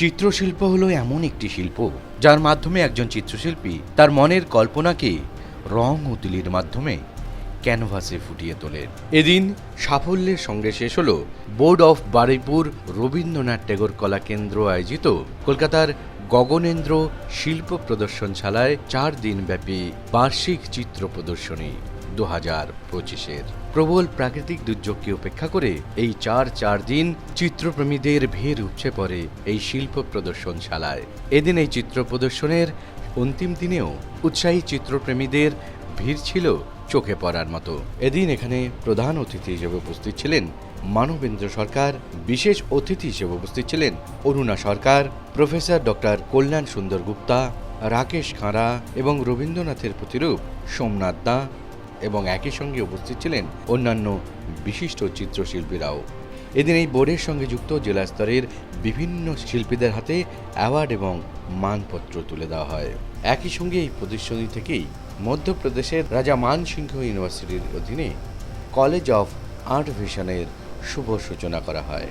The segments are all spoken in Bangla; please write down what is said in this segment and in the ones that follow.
চিত্রশিল্প হলো এমন একটি শিল্প, যার মাধ্যমে একজন চিত্রশিল্পী তার মনের কল্পনাকে রং ও তুলির মাধ্যমে ক্যানভাসে ফুটিয়ে তোলেন। এদিন সাফল্যের সঙ্গে শেষ হলো বোর্ড অফ বারুইপুর রবীন্দ্রনাথ টেগোর কলা কেন্দ্র আয়োজিত কলকাতার গগনেন্দ্র শিল্প প্রদর্শনশালায় চার দিনব্যাপী বার্ষিক চিত্র প্রদর্শনী। দু হাজার পঁচিশের প্রবল প্রাকৃতিক দুর্যোগকে উপেক্ষা করে এই চার চার দিন চিত্রপ্রেমীদের ভিড় উপচে পড়ে এই শিল্প প্রদর্শনশালায়। এদিন এই চিত্র প্রদর্শনের অন্তিম দিনেও উৎসাহী চিত্রপ্রেমীদের ভিড় ছিল চোখে পড়ার মতো। এদিন এখানে প্রধান অতিথি হিসেবে উপস্থিত ছিলেন মানবেন্দ্র সরকার, বিশেষ অতিথি হিসেবে উপস্থিত ছিলেন অরুণা সরকার, প্রফেসর ডক্টর কল্যাণ সুন্দর গুপ্তা, রাকেশ খাঁড়া এবং রবীন্দ্রনাথের প্রতিরূপ সোমনাথ দা এবং একই সঙ্গে উপস্থিত ছিলেন অন্যান্য বিশিষ্ট চিত্রশিল্পীরাও। এদিন এই বোর্ডের সঙ্গে যুক্ত জেলা স্তরের বিভিন্ন শিল্পীদের হাতে অ্যাওয়ার্ড এবং মানপত্র তুলে দেওয়া হয়। একই সঙ্গে এই প্রদর্শনী থেকেই মধ্যপ্রদেশের রাজা মান সিংহ ইউনিভার্সিটির অধীনে কলেজ অফ আর্ট ভিশনের শুভ সূচনা করা হয়।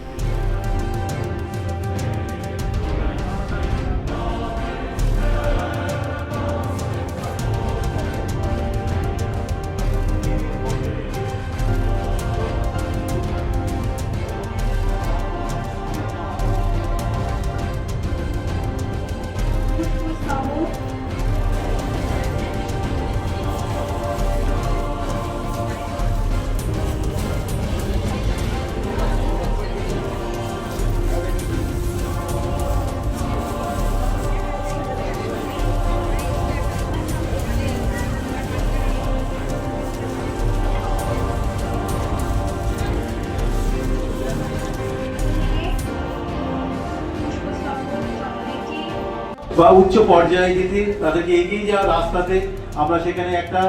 বা উচ্চ পর্যায়ে যেতে তাদেরকে এগিয়ে যাওয়ার রাস্তাতে আমরা সেখানে একটা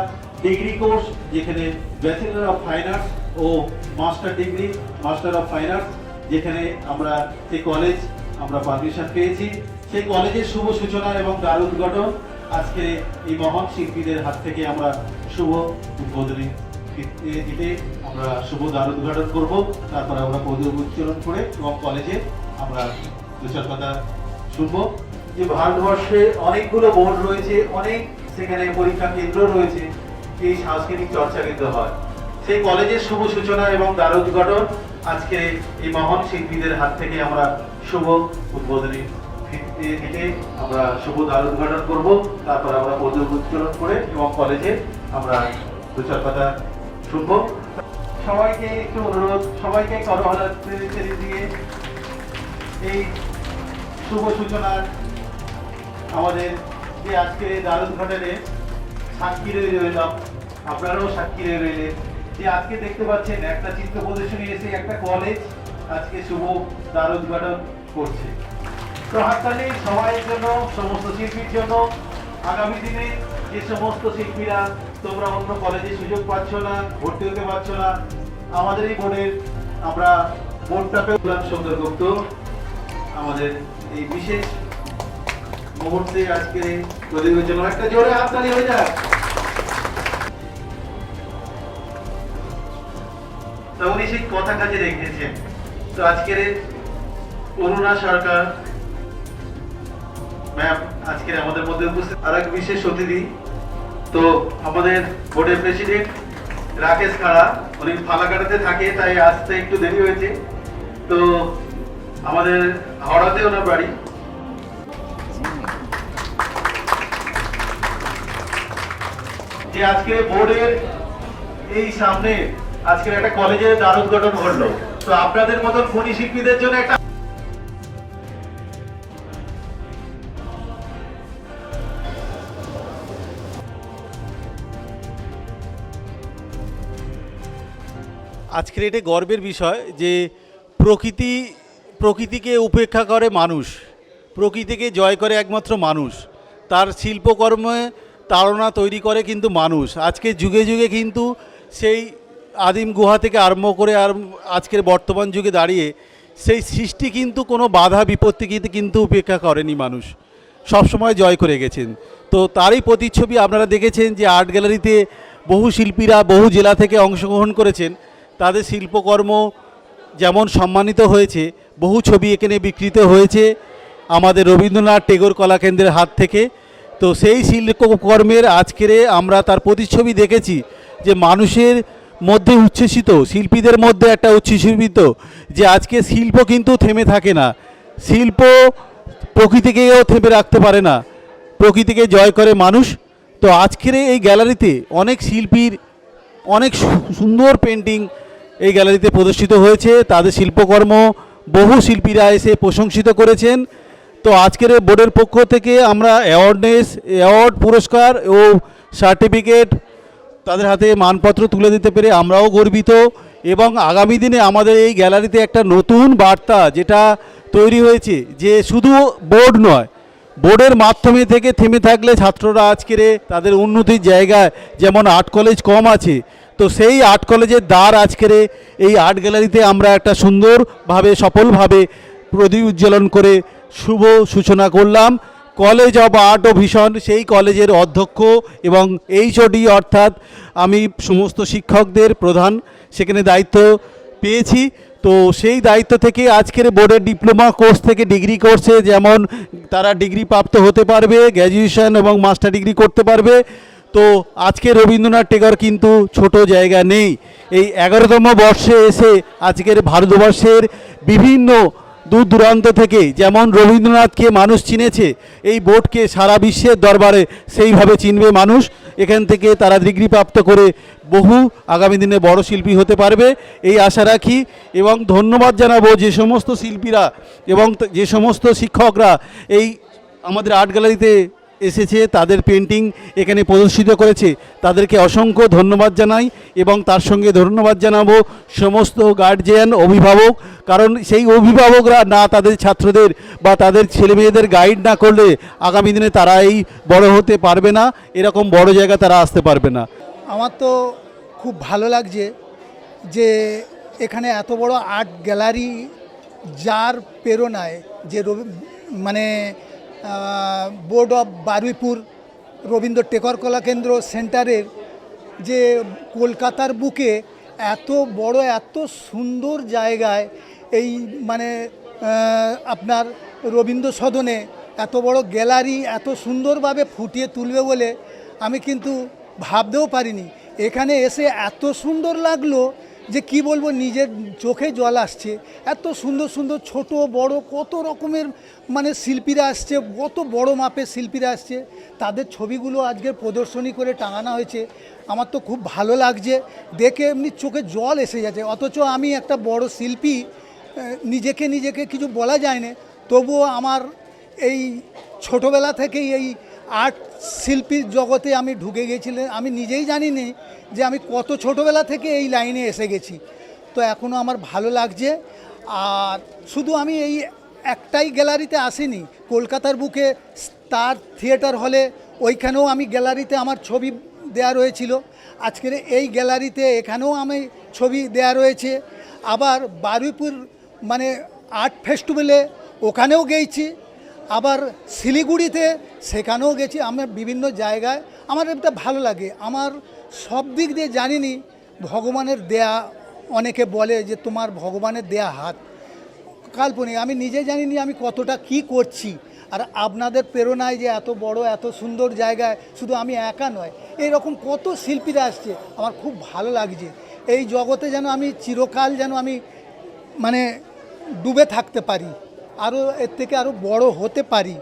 ডিগ্রি কোর্স যেখানে bachelor of fine arts O master degree master of fine arts যেখানে আমরা সেই কলেজ আমরা পারমিশন পেয়েছি। সেই কলেজের শুভ সূচনা এবং দ্বার উদ্ঘাটন আজকে এই মহান শিল্পীদের হাত থেকে আমরা শুভ উদ্বোধনী দিতে আমরা শুভ দ্বার উদ্ঘাটন করব। তারপরে আমরা পদ উচ্চারণ করে এবং কলেজে আমরা দু চার কথা শুনব। যে ভারতবর্ষে অনেকগুলো বোর্ড রয়েছে, অনেক সেখানে পরীক্ষা কেন্দ্র রয়েছে, এই সাংস্কৃতিক চর্চা কিন্তু হয়। সেই কলেজের শুভ সূচনা এবং দ্বার উদ্ঘাটন আজকে এই মহান শিল্পীদের হাত থেকে আমরা শুভ উদ্বোধনী থেকে আমরা শুভ করব। তারপর আমরা উচ্চারণ করে এবং কলেজে আমরা কথা সবাইকে একটু অনুরোধ, সবাইকে দিয়ে এই শুভ সূচনার আমাদের যে আজকে দ্বার উদ্ঘাটনে সাক্ষী রয়ে রইলাম, আপনারাও সাক্ষী রয়ে রইলেন। যে আজকে দেখতে পাচ্ছেন, একটা চিত্র প্রদর্শনী এসে একটা কলেজ আজকে শুভ দ্বার উদ্ঘাটন করছে। তো হাততালি সবাইয়ের জন্য, সমস্ত শিল্পীর জন্য, আগামী দিনে যে সমস্ত শিল্পীরা তোমরা অন্য কলেজে সুযোগ পাচ্ছ না, ভর্তি হতে পারছ না, আমাদের এই বোর্ডের আমরা বোর্ডটা পেলাম সুন্দর গুপ্ত, আমাদের এই বিশেষ মুহূর্তে আজকে প্রদীপের জন্য একটা জোরে হাততালি হয়ে যাক তো উনি সেই কথা কাজে রেখেছেন তো আজকের অরুণা সরকার ম্যাম আজকের আমাদের মধ্যে উপস্থিত আর এক বিশেষ অতিথি। তো আমাদের বোর্ডের প্রেসিডেন্ট রাকেশ খাড়া, উনি ফালাকাটাতে থাকে, তাই আসতে একটু দেরি হয়েছে। তো আমাদের হাওড়াতে ওনার বাড়ি। যে আজকে বোর্ডের এই সামনে আজকের একটা কলেজের দ্বার উদ্ঘাটন ঘটলো। তো আপনাদের মতন খনি শিল্পীদের জন্য একটা আজকের এটা গর্বের বিষয় যে প্রকৃতি, প্রকৃতিকে উপেক্ষা করে মানুষ, প্রকৃতিকে জয় করে একমাত্র মানুষ। তার শিল্পকর্মে তাড়না তৈরি করে কিন্তু মানুষ। আজকে যুগে যুগে কিন্তু সেই আদিম গুহা থেকে আরম্ভ করে আর আজকের বর্তমান যুগে দাঁড়িয়ে সেই সৃষ্টি কিন্তু কোনো বাধা বিপত্তিকে কিন্তু উপেক্ষা করেনি মানুষ। সবসময় জয় করে গেছেন। তো তারই প্রতিচ্ছবি আপনারা দেখেছেন যে আর্ট গ্যালারিতে বহু শিল্পীরা বহু জেলা থেকে অংশগ্রহণ করেছেন। তাদের শিল্পকর্ম যেমন সম্মানিত হয়েছে, বহু ছবি এখানে বিকৃত হয়েছে। আমাদের রবীন্দ্রনাথ টেগোর কলাকেন্দ্রের হাত থেকে তো সেই শিল্পকর্মের আজকের আমরা তার প্রতিচ্ছবি দেখেছি যে মানুষের মধ্যে উচ্ছ্বসিত, শিল্পীদের মধ্যে একটা উচ্ছ্বসিত, যে আজকে শিল্প কিন্তু থেমে থাকে না। শিল্প প্রকৃতিকেও থেমে রাখতে পারে না। প্রকৃতিকে জয় করে মানুষ। তো আজকের এই গ্যালারিতে অনেক শিল্পীর অনেক সুন্দর পেন্টিং এই গ্যালারিতে প্রদর্শিত হয়েছে। তাদের শিল্পকর্ম বহু শিল্পীরা এসে প্রশংসিত করেছেন। তো আজকের বোর্ডের পক্ষ থেকে আমরা অ্যাওয়ার্ডনেস, অ্যাওয়ার্ড পুরস্কার ও সার্টিফিকেট তাদের হাতে মানপত্র তুলে দিতে পেরে আমরাও গর্বিত এবং আগামী দিনে আমাদের এই গ্যালারিতে একটা নতুন বার্তা যেটা তৈরি হয়েছে যে শুধু বোর্ড নয়, বোর্ডের মাধ্যমে থেকে থেমে থাকলে ছাত্ররা আজকের তাদের উন্নতির জায়গায় যেমন আর্ট কলেজ কম আছে, তো সেই আর্ট কলেজের দ্বার আজকের এই আর্ট গ্যালারিতে আমরা একটা সুন্দরভাবে, সফলভাবে প্রদীপ উজ্জ্বলন করে শুভ সূচনা করলাম। কলেজ অব আর্ট ও ভিশন সেই কলেজের অধ্যক্ষ এবং এইচওডি অর্থাৎ আমি সমস্ত শিক্ষকদের প্রধান, সেখানে দায়িত্ব পেয়েছি। তো সেই দায়িত্ব থেকে আজকের বোর্ডের ডিপ্লোমা কোর্স থেকে ডিগ্রি কোর্সে যেমন তারা ডিগ্রি প্রাপ্ত হতে পারবে গ্র্যাজুয়েশন এবং মাস্টার ডিগ্রি করতে পারবে। তো আজকে রবীন্দ্রনাথ টেগর কিন্তু ছোট জায়গা নেই। এই এগারোতম বর্ষে এসে আজকের ভারতবর্ষের বিভিন্ন দূর দূরান্ত থেকে যেমন রবীন্দ্রনাথকে মানুষ চিনেছে, এই বোর্ডকে সারা বিশ্বের দরবারে সেইভাবে চিনবে মানুষ। এখান থেকে তারা ডিগ্রি প্রাপ্ত করে বহু আগামী দিনে বড় শিল্পী হতে পারবে, এই আশা রাখি। এবং ধন্যবাদ জানাব যে সমস্ত শিল্পীরা এবং যে সমস্ত শিক্ষকরা এই আমাদের আর্ট গ্যালারিতে এসেছে, তাদের পেন্টিং এখানে প্রদর্শিত করেছে। তাদেরকে অসংখ্য ধন্যবাদ জানাই এবং তার সঙ্গে ধন্যবাদ জানাব সমস্ত গার্জিয়ান অভিভাবক, কারণ সেই অভিভাবকরা না তাদের ছাত্রদের বা তাদের ছেলেমেয়েদের গাইড না করলে আগামী দিনে তারা এই বড় হতে পারবে না, এরকম বড় জায়গা তারা আসতে পারবে না। আমার তো খুব ভালো লাগছে যে এখানে এত বড় আর্ট গ্যালারি যার প্রেরণায় যে মানে বোর্ড অফ বারুইপুর রবীন্দ্র টেকর কলা কেন্দ্র সেন্টারের যে কলকাতার বুকে এত বড়, এত সুন্দর জায়গায় এই মানে আপনার রবীন্দ্র সদনে এত বড় গ্যালারি এত সুন্দরভাবে ফুটিয়ে তুলবে বলে আমি কিন্তু ভাবতেও পারিনি। এখানে এসে এত সুন্দর লাগল যে কি বলব, নিজের চোখে জল আসছে। এত সুন্দর সুন্দর ছোট, বড়, কত রকমের মানে শিল্পীরা আসছে, কত বড় মাপের শিল্পীরা আসছে। তাদের ছবিগুলো আজকে প্রদর্শনী করে টাঙানো হয়েছে। আমার তো খুব ভালো লাগছে। দেখে এমনি চোখে জল এসে যাচ্ছে। অথচ আমি একটা বড় শিল্পী নিজেকে নিজেকে কিছু বলা যায় না। তবুও আমার এই ছোটোবেলা থেকেই এই আর্ট শিল্পীর জগতে আমি ঢুকে গেছিলাম আমি নিজেই জানি নি যে আমি কত ছোটোবেলা থেকে এই লাইনে এসে গেছি। তো এখনও আমার ভালো লাগছে। আর শুধু আমি এই একটাই গ্যালারিতে আসিনি, কলকাতার বুকে স্টার থিয়েটার হলে ওইখানেও আমি গ্যালারিতে আমার ছবি দেয়া রয়েছিল। আজকের এই গ্যালারিতে এখানেও আমি ছবি দেয়া রয়েছে। আবার বারুইপুর মানে আর্ট ফেস্টিভ্যালে ওখানেও গেছি আবার শিলিগুড়িতে সেখানেও গেছি, আমার বিভিন্ন জায়গায়। আমার এটা ভালো লাগে। আমার সব দিক দিয়ে জানিনি, ভগবানের দেয়া, অনেকে বলে যে তোমার ভগবানের দেয়া হাত। কাল্পনিক, আমি নিজে জানি নি আমি কতটা কি করছি। আর আপনাদের প্রেরণায় যে এত বড়, এত সুন্দর জায়গায় শুধু আমি একা নয়, এইরকম কত শিল্পীরা আসছে, আমার খুব ভালো লাগছে। এই জগতে যেন আমি চিরকাল যেন আমি মানে ডুবে থাকতে পারি। আরও এর থেকে আরও বড় হতে পারি।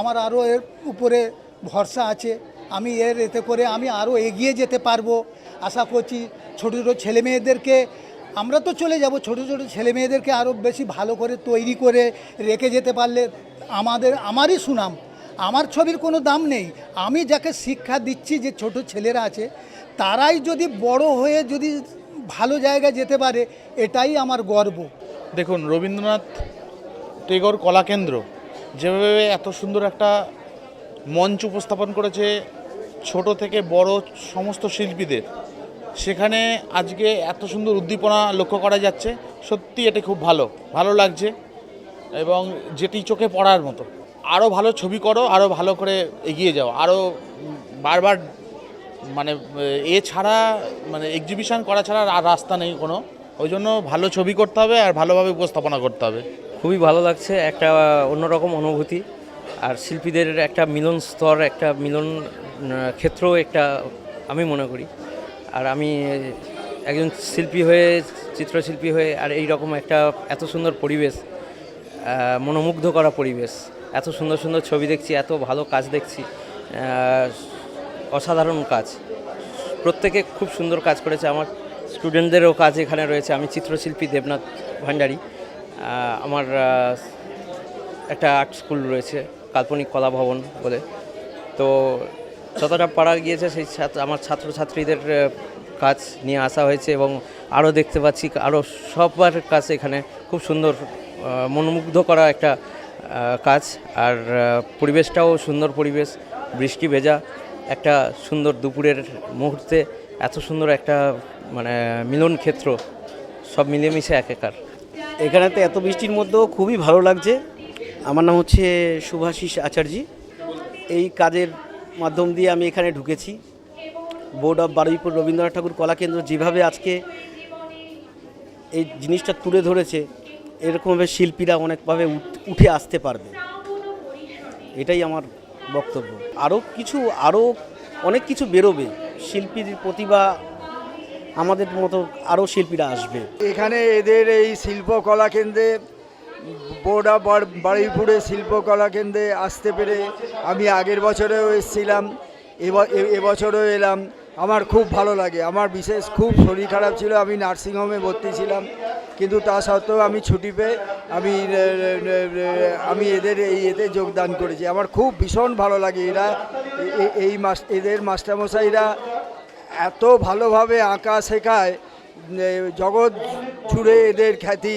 আমার আরও এর উপরে ভরসা আছে। আমি এর এতে করে আমি আরও এগিয়ে যেতে পারব। আশা করছি ছোটো ছোটো ছেলে মেয়েদেরকে আমরা তো চলে যাব। ছোটো ছোটো ছেলে মেয়েদেরকে আরও বেশি ভালো করে তৈরি করে রেখে যেতে পারলে আমাদের, আমারই সুনাম। আমার ছবির কোনো দাম নেই। আমি যাকে শিক্ষা দিচ্ছি যে ছোট ছেলেরা আছে, তারাই যদি বড় হয়ে যদি ভালো জায়গায় যেতে পারে, এটাই আমার গর্ব। দেখুন, রবীন্দ্রনাথ টেগোর কলাকেন্দ্র, যেভাবে এত সুন্দর একটা মঞ্চ উপস্থাপন করেছে ছোট থেকে বড় সমস্ত শিল্পীদের, সেখানে আজকে এত সুন্দর উদ্দীপনা লক্ষ্য করা যাচ্ছে। সত্যি এটা খুব ভালো ভালো লাগছে এবং যেটি চোখে পড়ার মতো। আরও ভালো ছবি করো আরও ভালো করে এগিয়ে যাও আরও বারবার মানে এ ছাড়া মানে এক্সিবিশন করা ছাড়া আর রাস্তা নেই কোনো। ওই জন্য ভালো ছবি করতে হবে আর ভালোভাবে উপস্থাপনা করতে হবে। খুবই ভালো লাগছে, একটা অন্যরকম অনুভূতি। আর শিল্পীদের একটা মিলন স্তর, একটা মিলন ক্ষেত্র একটা আমি মনে করি। আর আমি একজন শিল্পী হয়ে, চিত্রশিল্পী হয়ে, আর এই রকম একটা এত সুন্দর পরিবেশ মনোমুগ্ধ করা পরিবেশ, এত সুন্দর সুন্দর ছবি দেখছি, এত ভালো কাজ দেখছি অসাধারণ কাজ। প্রত্যেকে খুব সুন্দর কাজ করেছে। আমার স্টুডেন্টদেরও কাজ এখানে রয়েছে। আমি চিত্রশিল্পী দেবনাথ ভান্ডারী। আমার একটা আর্ট স্কুল রয়েছে, কাল্পনিক কলা ভবন বলে। তো যতটা পারা গিয়েছে সেই ছাত্র, আমার ছাত্রছাত্রীদের কাজ নিয়ে আসা হয়েছে এবং আরও দেখতে পাচ্ছি, আরও সবার কাছে এখানে খুব সুন্দর মনোমুগ্ধ করা একটা কাজ। আর পরিবেশটাও সুন্দর পরিবেশ, বৃষ্টি ভেজা, একটা সুন্দর দুপুরের মুহূর্তে, এত সুন্দর একটা মানে মিলন ক্ষেত্র সব মিলেমিশে একাকার এখানেতে এত বৃষ্টির মধ্যেও খুবই ভালো লাগছে। আমার নাম হচ্ছে শুভাশিস আচার্যি। এই কাজের মাধ্যম দিয়ে আমি এখানে ঢুকেছি। বোর্ড অফ বারুইপুর রবীন্দ্রনাথ ঠাকুর কলা কেন্দ্র যেভাবে আজকে এই জিনিসটা তুলে ধরেছে, এরকমভাবে শিল্পীরা অনেকভাবে উঠে আসতে পারবে। এটাই আমার বক্তব্য। আরও কিছু আরও অনেক কিছু বেরোবে। শিল্পীর প্রতিভা আমাদের মতো আরও শিল্পীরা আসবে। এখানে এদের এই শিল্পকলা কেন্দ্রে, বোর্ড বারুইপুরে শিল্পকলা কেন্দ্রে আসতে পেরে আমি আগের বছরেও এসেছিলাম এবছরও এলাম। আমার খুব ভালো লাগে। আমার বিশেষ খুব শরীর খারাপ ছিল, আমি নার্সিংহোমে ভর্তি ছিলাম। কিন্তু তা সত্ত্বেও আমি ছুটি পেয়ে আমি আমি এদের এই এতে যোগদান করেছি। আমার খুব ভীষণ ভালো লাগে এরা এই মাস, এদের মাস্টারমশাইরা এত ভালোভাবে আঁকা শেখায় জগৎ জুড়ে এদের খ্যাতি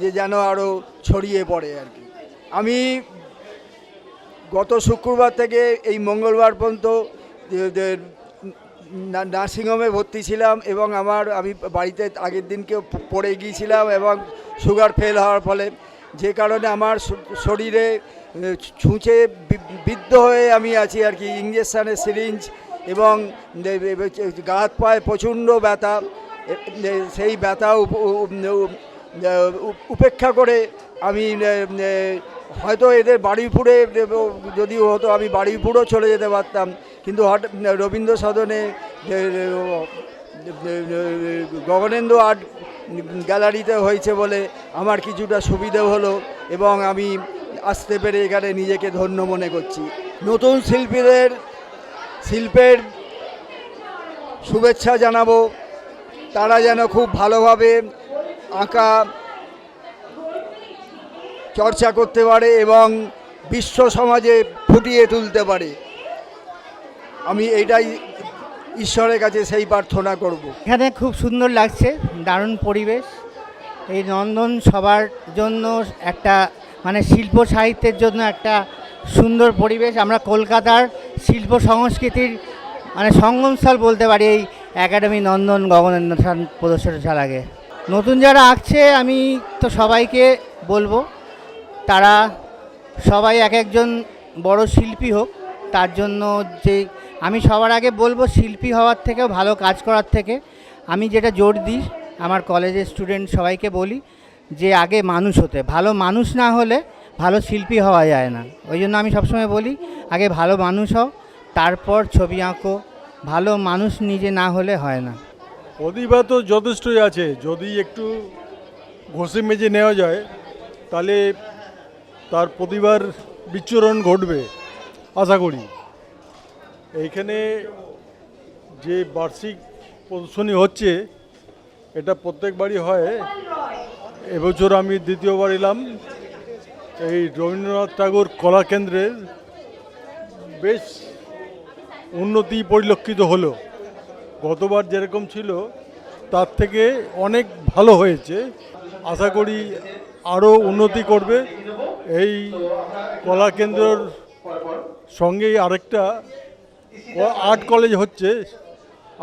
যে যেন আরও ছড়িয়ে পড়ে আর কি। আমি গত শুক্রবার থেকে এই মঙ্গলবার পর্যন্ত নার্সিংহোমে ভর্তি ছিলাম এবং আমার, আমি বাড়িতে আগের দিনকে পড়ে গিয়েছিলাম এবং সুগার ফেল হওয়ার ফলে যে কারণে আমার শরীরে ছুঁচে বিদ্ধ হয়ে আমি আছি আর কি, ইঞ্জেকশানের সিরিঞ্জ এবং গা হাত পায়ে প্রচণ্ড ব্যথা সেই ব্যথা উপেক্ষা করে আমি হয়তো এদের বাড়িপুরে যদি হতো আমি বাড়িপুরও চলে যেতে পারতাম, কিন্তু রবীন্দ্র সদনে গগনেন্দ্র আর্ট গ্যালারিতে হয়েছে বলে আমার কিছুটা সুবিধে হলো এবং আমি আসতে পেরে এখানে নিজেকে ধন্য মনে করছি। নতুন শিল্পীদের শিল্পের শুভেচ্ছা জানাব। তারা যেন খুব ভালোভাবে আঁকা চর্চা করতে পারে এবং বিশ্ব সমাজে ফুটিয়ে তুলতে পারে। আমি এটাই ঈশ্বরের কাছে সেই প্রার্থনা করব। এখানে খুব সুন্দর লাগছে, দারুণ পরিবেশ। এই নন্দন সবার জন্য একটা মানে শিল্প সাহিত্যের জন্য একটা সুন্দর পরিবেশ। আমরা কলকাতার শিল্প সংস্কৃতির মানে সঙ্গমস্থল বলতে পারি এই একাডেমি নন্দন গগনেন্দ্রসান গগনেন্দ্র প্রদর্শনশালাকে নতুন যারা আঁকছে, আমি তো সবাইকে বলব, তারা সবাই এক একজন বড় শিল্পী হোক, তার জন্য যে আমি সবার আগে বলব, শিল্পী হওয়ার থেকেও ভালো কাজ করার থেকে আমি যেটা জোর দিই, আমার কলেজের স্টুডেন্ট সবাইকে বলি যে আগে মানুষ হতে। ভালো মানুষ না হলে ভালো শিল্পী হওয়া যায় না। ওই জন্য আমি সবসময় বলি, আগে ভালো মানুষ হও, তারপর ছবি আঁকো। ভালো মানুষ নিজে না হলে হয় না। প্রতিভা তো যথেষ্টই আছে। যদি একটু ঘষে মেজে নেওয়া যায়, তাহলে তার প্রতিভার বিচ্ছুরণ ঘটবে, আশা করি। এইখানে যে বার্ষিক প্রদর্শনী হচ্ছে, এটা প্রত্যেকবারই হয়। এবছর আমি দ্বিতীয়বার এলাম। এই রবীন্দ্রনাথ ঠাকুর কলা কেন্দ্রের বেশ উন্নতি পরিলক্ষিত হলো। গতবার যেরকম ছিল, তার থেকে অনেক ভালো হয়েছে। আশা করি আরও উন্নতি করবে। এই কলা কেন্দ্রর সঙ্গেই আরেকটা আর্ট কলেজ হচ্ছে।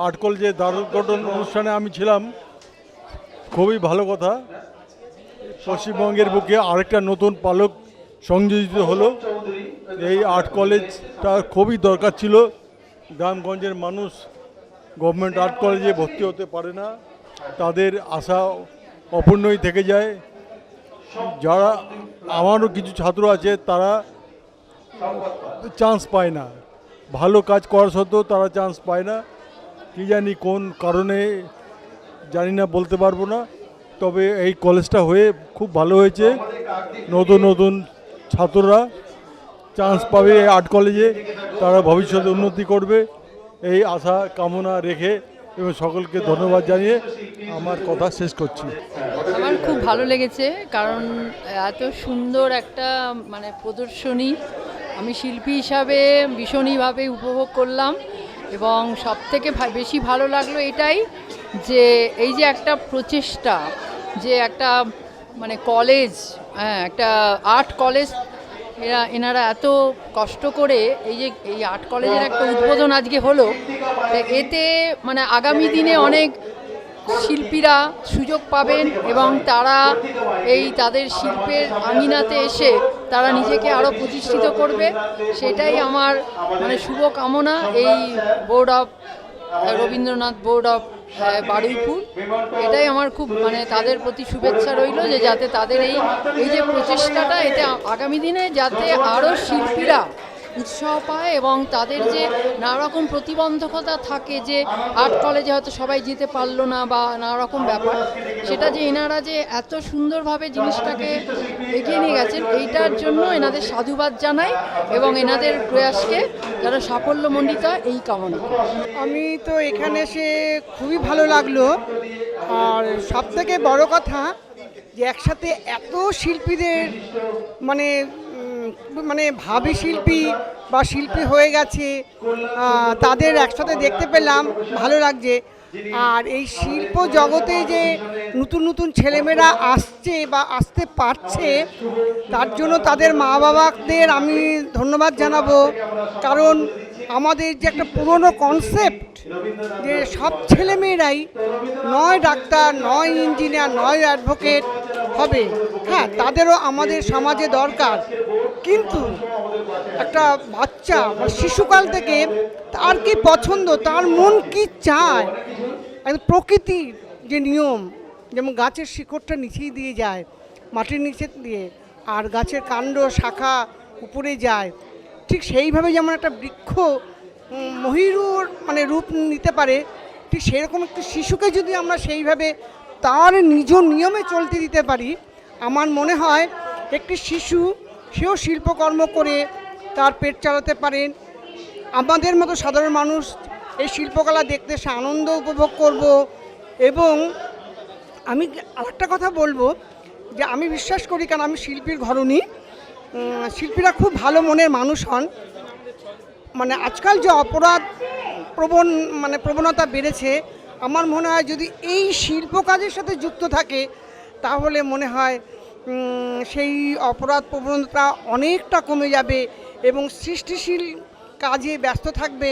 আর্ট কলেজে দ্বারোদ্ঘাটন অনুষ্ঠানে আমি ছিলাম। খুবই ভালো কথা। পশ্চিমবঙ্গের বুকে আরেকটা নতুন পালক সংযোজিত হলো। এই আর্ট কলেজটা খুবই দরকার ছিল। গ্রামগঞ্জের মানুষ গভর্নমেন্ট আর্ট কলেজে ভর্তি হতে পারে না। তাদের আশা অপূর্ণই থেকে যায়। যারা আমারও কিছু ছাত্র আছে, তারা চান্স পায় না। ভালো কাজ করা সত্ত্বেও তারা চান্স পায় না। কি জানি কোন কারণে জানি না, বলতে পারব না। তবে এই কলেজটা হয়ে খুব ভালো হয়েছে। নতুন নতুন ছাত্ররা চান্স পাবে এই আর্ট কলেজে তারা ভবিষ্যতে উন্নতি করবে। এই আশা, কামনা রেখে এবং সকলকে ধন্যবাদ জানিয়ে আমার কথা শেষ করছি। আমার খুব ভালো লেগেছে কারণ এত সুন্দর একটা মানে প্রদর্শনী আমি শিল্পী হিসাবে ভীষণইভাবে উপভোগ করলাম এবং সব থেকে বেশি ভালো লাগল এটাই যে এই যে একটা প্রচেষ্টা, যে একটা মানে কলেজ হ্যাঁ একটা আর্ট কলেজ এরা, এনারা এত কষ্ট করে এই যে, এই আর্ট কলেজের একটা উদ্বোধন আজকে হলো এতে মানে আগামী দিনে অনেক শিল্পীরা সুযোগ পাবেন এবং তারা এই তাদের শিল্পের আঙিনাতে এসে তারা নিজেকে আরও প্রতিষ্ঠিত করবে। সেটাই আমার মানে শুভকামনা এই board of Rabindranath board of Baruipur. এটাই আমার খুব মানে তাদের প্রতি শুভেচ্ছা রইল যে যাতে তাদের এই এই যে প্রচেষ্টাটা এটা আগামী দিনে যাতে আরও শিল্পীরা উৎসাহ পায় এবং তাদের যে নানা রকম প্রতিবন্ধকতা থাকে যে আর্ট কলেজে হয়তো সবাই যেতে পারল না বা নানা রকম ব্যাপার, সেটা যে এনারা যে এত সুন্দরভাবে জিনিসটাকে এগিয়ে নিয়ে গেছেন, এইটার জন্য এনাদের সাধুবাদ জানাই এবং এনাদের প্রয়াসকে যারা সাফল্যমণ্ডিত এই কামনা আমি তো এখানে এসে খুবই ভালো লাগল। আর সব থেকে বড় কথা যে একসাথে এত শিল্পীদের মানে মানে ভাবি শিল্পী বা শিল্পী হয়ে গেছে তাদের একসাথে দেখতে পেলাম, ভালো লাগছে। আর এই শিল্প জগতে যে নতুন নতুন ছেলেমেয়েরা আসছে বা আসতে পারছে, তার জন্য তাদের মা বাবাদের আমি ধন্যবাদ জানাব। কারণ আমাদের যে একটা পুরনো কনসেপ্ট যে সব ছেলেমেয়েরাই নয় ডাক্তার, নয় ইঞ্জিনিয়ার নয় অ্যাডভোকেট হবে। হ্যাঁ তাদেরও আমাদের সমাজে দরকার। কিন্তু একটা বাচ্চা শিশুকাল থেকে তার কি পছন্দ, তার মন কি চায়? প্রকৃতির যে নিয়ম, যেমন গাছের শিকড়টা নিচেই দিয়ে যায়, মাটির নিচে দিয়ে, আর গাছের কাণ্ড শাখা উপরে যায়, ঠিক সেইভাবে যেমন একটা বৃক্ষ মহিরুর মানে রূপ নিতে পারে, ঠিক সেরকম একটা শিশুকে যদি আমরা সেইভাবে তার নিজ নিয়মে চলতে দিতে পারি, আমার মনে হয় একটি শিশু সেও শিল্পকর্ম করে তার পেট চালাতে পারেন। আমাদের মতো সাধারণ মানুষ এই শিল্পকলা দেখতে সে আনন্দ উপভোগ করব এবং আমি আরেকটা কথা বলব যে আমি বিশ্বাস করি কারণ আমি শিল্পীর ঘরণী। শিল্পীরা খুব ভালো মনের মানুষ হন। মানে আজকাল যে অপরাধ প্রবণ মানে প্রবণতা বেড়েছে, আমার মনে হয় যদি এই শিল্প কাজের সাথে যুক্ত থাকে, তাহলে মনে হয় সেই অপরাধ প্রবণতা অনেকটা কমে যাবে এবং সৃষ্টিশীল কাজে ব্যস্ত থাকবে।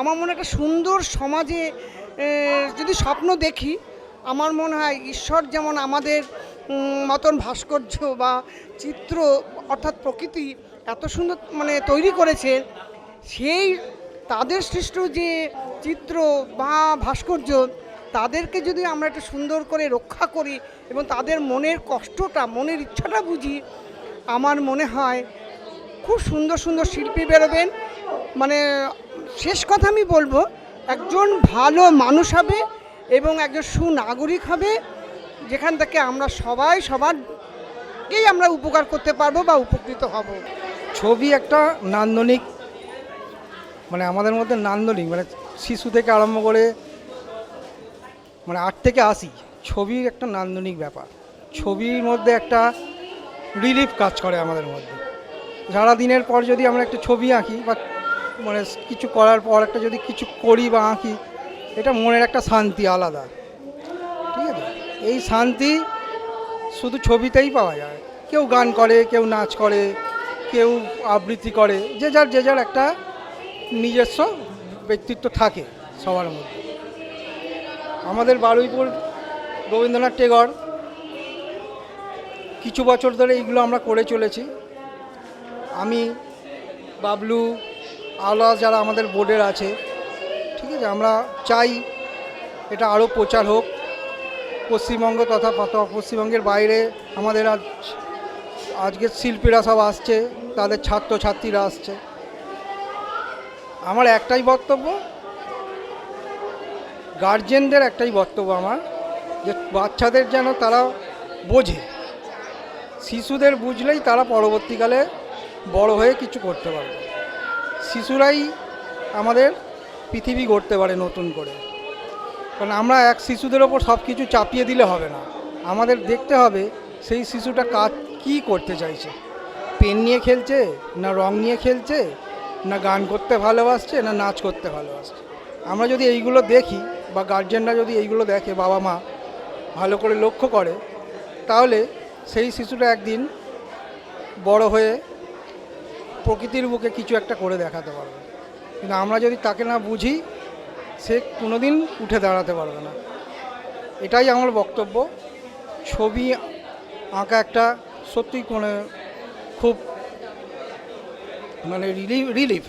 আমার মনে একটা সুন্দর সমাজে যদি স্বপ্ন দেখি, আমার মনে হয় ঈশ্বর যেমন আমাদের মতন ভাস্কর্য বা চিত্র, অর্থাৎ প্রকৃতি এত সুন্দর মানে তৈরি করেছে, সেই তাদের সৃষ্ট যে চিত্র বা ভাস্কর্য তাদেরকে যদি আমরা একটু সুন্দর করে রক্ষা করি এবং তাদের মনের কষ্টটা, মনের ইচ্ছাটা বুঝি, আমার মনে হয় খুব সুন্দর সুন্দর শিল্পী বেরোবেন। মানে শেষ কথা আমি বলব, একজন ভালো মানুষ হবে এবং একজন সুনাগরিক হবে, যেখান থেকে আমরা সবাই, সবারকেই আমরা উপকার করতে পারব বা উপকৃত হব। ছবি একটা নান্দনিক মানে আমাদের মধ্যে নান্দনিক মানে শিশু থেকে আরম্ভ করে মানে আট থেকে আশি। ছবির একটা নান্দনিক ব্যাপার। ছবির মধ্যে একটা রিলিফ কাজ করে আমাদের মধ্যে। সারা দিনের পর যদি আমরা একটা ছবি আঁকি বা মানে কিছু করার পর একটা যদি কিছু করি বা আঁকি, এটা মনের একটা শান্তি আলাদা। ঠিক আছে? এই শান্তি শুধু ছবিতেই পাওয়া যায়। কেউ গান করে, কেউ নাচ করে, কেউ আবৃত্তি করে, যে যার যে যার একটা নিজস্ব ব্যক্তিত্ব থাকে সবার মধ্যে। আমাদের বারুইপুর রবীন্দ্রনাথ টেগর। কিছু বছর ধরে এইগুলো আমরা করে চলেছি। আমি, বাবলু আলা যারা আমাদের বোর্ডের আছে, ঠিক আছে, আমরা চাই এটা আরও প্রচার হোক। পশ্চিমবঙ্গ তথা পশ্চিমবঙ্গের বাইরে আমাদের আজ আজকের শিল্পীরা সব আসছে, তাদের ছাত্রছাত্রীরা আসছে। আমার একটাই বক্তব্য গার্জেনদের একটাই বক্তব্য আমার, যে বাচ্চাদের যেন তারা বোঝে। শিশুদের বুঝলেই তারা পরবর্তীকালে বড় হয়ে কিছু করতে পারবে। শিশুরাই আমাদের পৃথিবী গড়তে পারে নতুন করে। কারণ আমরা এক শিশুদের ওপর সব কিছু চাপিয়ে দিলে হবে না। আমাদের দেখতে হবে সেই শিশুটা কাজ কী করতে চাইছে। পেন নিয়ে খেলছে না রং নিয়ে খেলছে না গান করতে ভালোবাসছে না নাচ করতে ভালোবাসছে। আমরা যদি এইগুলো দেখি বা গার্জেনরা যদি এইগুলো দেখে বাবা মা ভালো করে লক্ষ্য করে, তাহলে সেই শিশুটা একদিন বড় হয়ে প্রকৃতির বুকে কিছু একটা করে দেখাতে পারবে। কিন্তু আমরা যদি তাকে না বুঝি, সে কোনোদিন উঠে দাঁড়াতে পারবে না। এটাই আমার বক্তব্য। ছবি আঁকা একটা সত্যি কোনো খুব মানে রিলিফ রিলিফ।